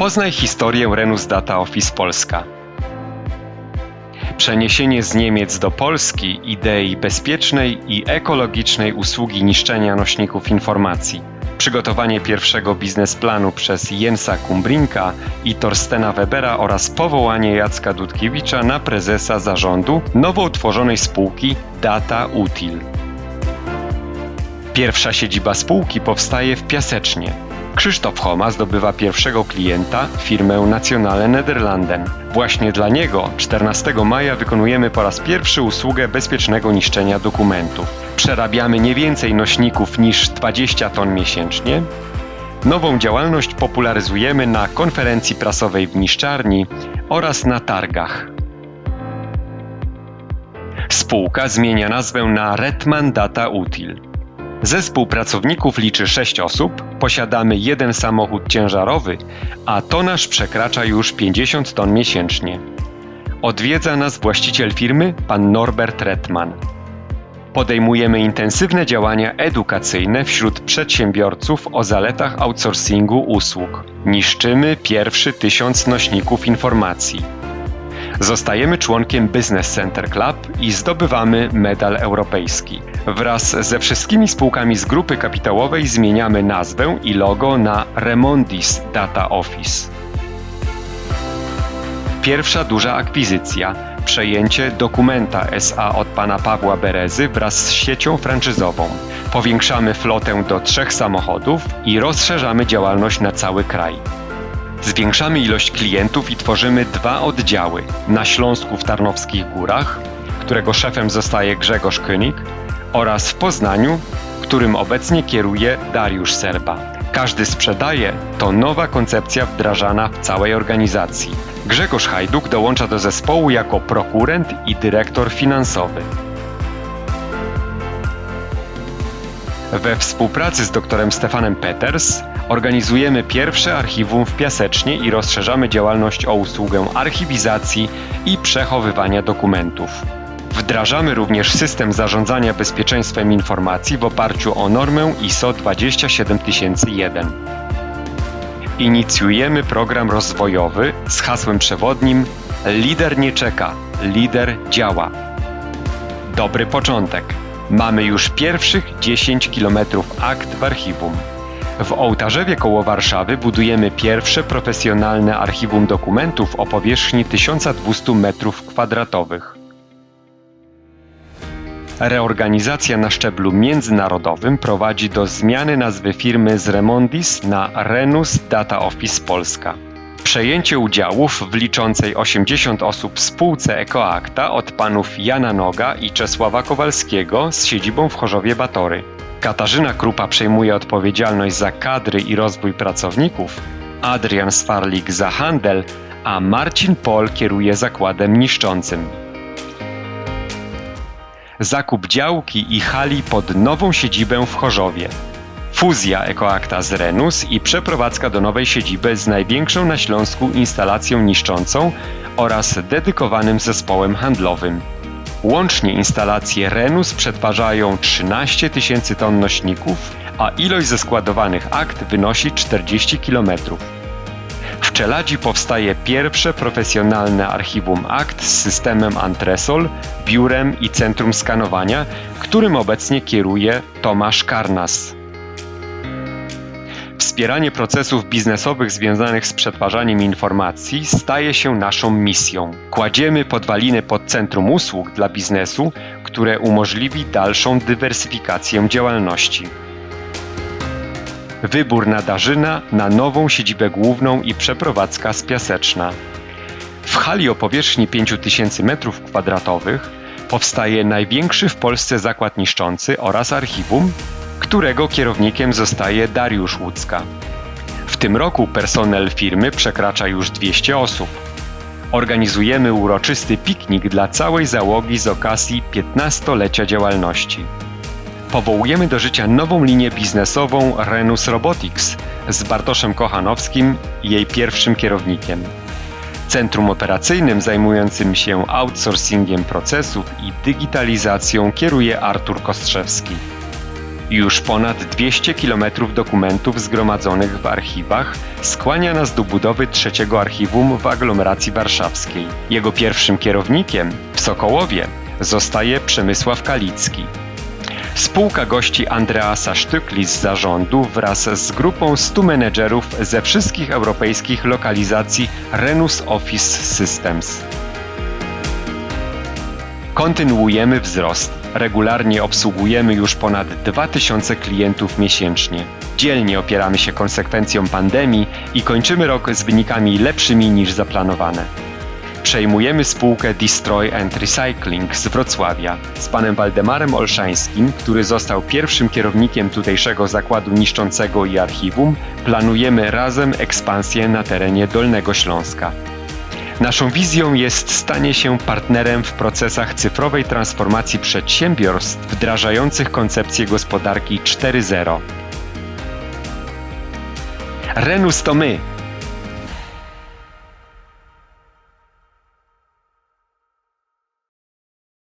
Poznaj historię Renus Data Office Polska. Przeniesienie z Niemiec do Polski idei bezpiecznej i ekologicznej usługi niszczenia nośników informacji. Przygotowanie pierwszego biznesplanu przez Jensa Kumbrinka i Torstena Webera oraz powołanie Jacka Dudkiewicza na prezesa zarządu nowo utworzonej spółki Data Util. Pierwsza siedziba spółki powstaje w Piasecznie. Krzysztof Homa zdobywa pierwszego klienta, firmę Nationale Nederlanden. Właśnie dla niego 14 maja wykonujemy po raz pierwszy usługę bezpiecznego niszczenia dokumentów. Przerabiamy nie więcej nośników niż 20 ton miesięcznie. Nową działalność popularyzujemy na konferencji prasowej w niszczarni oraz na targach. Spółka zmienia nazwę na Redman Data Util. Zespół pracowników liczy 6 osób, posiadamy jeden samochód ciężarowy, a tonaż przekracza już 50 ton miesięcznie. Odwiedza nas właściciel firmy, pan Norbert Redman. Podejmujemy intensywne działania edukacyjne wśród przedsiębiorców o zaletach outsourcingu usług. Niszczymy pierwszy tysiąc nośników informacji. Zostajemy członkiem Business Center Club i zdobywamy medal europejski. Wraz ze wszystkimi spółkami z grupy kapitałowej zmieniamy nazwę i logo na Remondis Data Office. Pierwsza duża akwizycja przejęcie Dokumenta SA od pana Pawła Berezy wraz z siecią franczyzową. Powiększamy flotę do trzech samochodów i rozszerzamy działalność na cały kraj. Zwiększamy ilość klientów i tworzymy dwa oddziały. Na Śląsku w Tarnowskich Górach, którego szefem zostaje Grzegorz König, oraz w Poznaniu, którym obecnie kieruje Dariusz Serba. Każdy sprzedaje to nowa koncepcja wdrażana w całej organizacji. Grzegorz Hajduk dołącza do zespołu jako prokurent i dyrektor finansowy. We współpracy z doktorem Stefanem Peters organizujemy pierwsze archiwum w Piasecznie i rozszerzamy działalność o usługę archiwizacji i przechowywania dokumentów. Wdrażamy również system zarządzania bezpieczeństwem informacji w oparciu o normę ISO 27001. Inicjujemy program rozwojowy z hasłem przewodnim Lider nie czeka, lider działa. Dobry początek. Mamy już pierwszych 10 km akt w archiwum. W Ołtarzewie koło Warszawy budujemy pierwsze profesjonalne archiwum dokumentów o powierzchni 1200 m2. Reorganizacja na szczeblu międzynarodowym prowadzi do zmiany nazwy firmy z Remondis na Renus Data Office Polska. Przejęcie udziałów w liczącej 80 osób spółce EcoActa od panów Jana Noga i Czesława Kowalskiego z siedzibą w Chorzowie Batory. Katarzyna Krupa przejmuje odpowiedzialność za kadry i rozwój pracowników, Adrian Swarlik za handel, a Marcin Pol kieruje zakładem niszczącym. Zakup działki i hali pod nową siedzibę w Chorzowie. Fuzja EcoActa z Renus i przeprowadzka do nowej siedziby z największą na Śląsku instalacją niszczącą oraz dedykowanym zespołem handlowym. Łącznie instalacje Renus przetwarzają 13 tysięcy ton nośników, a ilość zeskładowanych akt wynosi 40 km. W Czeladzi powstaje pierwsze profesjonalne archiwum akt z systemem Antresol, biurem i centrum skanowania, którym obecnie kieruje Tomasz Karnas. Wspieranie procesów biznesowych związanych z przetwarzaniem informacji staje się naszą misją. Kładziemy podwaliny pod centrum usług dla biznesu, które umożliwi dalszą dywersyfikację działalności. Wybór Nadarzyna na nową siedzibę główną i przeprowadzka z Piaseczna. W hali o powierzchni 5000 m2 powstaje największy w Polsce zakład niszczący oraz archiwum, którego kierownikiem zostaje Dariusz Łódzka. W tym roku personel firmy przekracza już 200 osób. Organizujemy uroczysty piknik dla całej załogi z okazji 15-lecia działalności. Powołujemy do życia nową linię biznesową Renus Robotics z Bartoszem Kochanowskim, jej pierwszym kierownikiem. Centrum operacyjnym zajmującym się outsourcingiem procesów i digitalizacją kieruje Artur Kostrzewski. Już ponad 200 km dokumentów zgromadzonych w archiwach skłania nas do budowy trzeciego archiwum w aglomeracji warszawskiej. Jego pierwszym kierownikiem w Sokołowie zostaje Przemysław Kalicki. Spółka gości Andreasa Sztykli z zarządu wraz z grupą 100 menedżerów ze wszystkich europejskich lokalizacji Renus Office Systems. Kontynuujemy wzrost. Regularnie obsługujemy już ponad 2000 klientów miesięcznie. Dzielnie opieramy się konsekwencjom pandemii i kończymy rok z wynikami lepszymi niż zaplanowane. Przejmujemy spółkę Destroy and Recycling z Wrocławia z panem Waldemarem Olszańskim, który został pierwszym kierownikiem tutejszego zakładu niszczącego i archiwum. Planujemy razem ekspansję na terenie Dolnego Śląska. Naszą wizją jest stanie się partnerem w procesach cyfrowej transformacji przedsiębiorstw wdrażających koncepcję gospodarki 4.0. Renus to my,